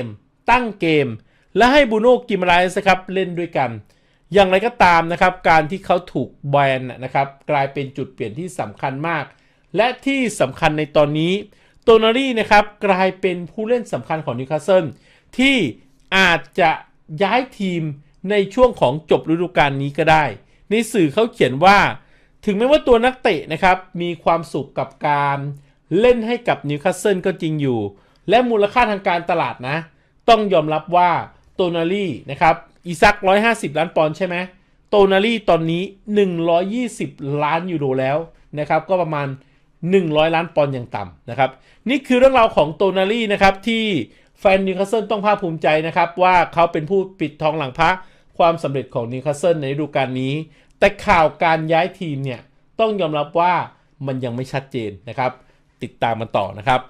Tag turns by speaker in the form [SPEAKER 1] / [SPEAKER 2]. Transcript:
[SPEAKER 1] มตั้งเกม และให้บูโน่กิมไรส์ครับเล่นด้วยกัน อย่างไรก็ตามนะครับการที่เขาถูกแบนนะครับกลายเป็นจุดเปลี่ยนที่สำคัญมาก และที่สำคัญในตอนนี้โตนารีนะครับกลายเป็นผู้เล่นสำคัญของนิวคาสเซิลที่อาจจะย้ายทีมในช่วงของจบฤดูกาลนี้ก็ได้ ในสื่อเขาเขียนว่า ถึงแม้ว่าตัวนักเตะนะครับมีความสุขกับการเล่นให้กับนิวคาสเซิลก็จริงอยู่ และมูลค่าทางการตลาดนะ ต้องยอมรับว่าโตนารีนะครับอีซัก 150 ล้านปอนด์ใช่ไหมโตนารีตอนนี้ 120 ล้านยูโรแล้วนะครับ ก็ประมาณ 100 ล้านปอนด์อย่างต่ำนะครับ นี่คือเรื่องราวของโตนารีนะครับที่แฟนนิวคาสเซิลต้องภาคภูมิใจนะครับ ว่าเขาเป็นผู้ปิดทองหลังพระความสำเร็จของนิวคาสเซิลในฤดูกาลนี้ แต่ข่าวการย้ายทีมเนี่ยต้องยอมรับว่ามันยังไม่ชัดเจนนะครับ ติดตามมันต่อนะครับ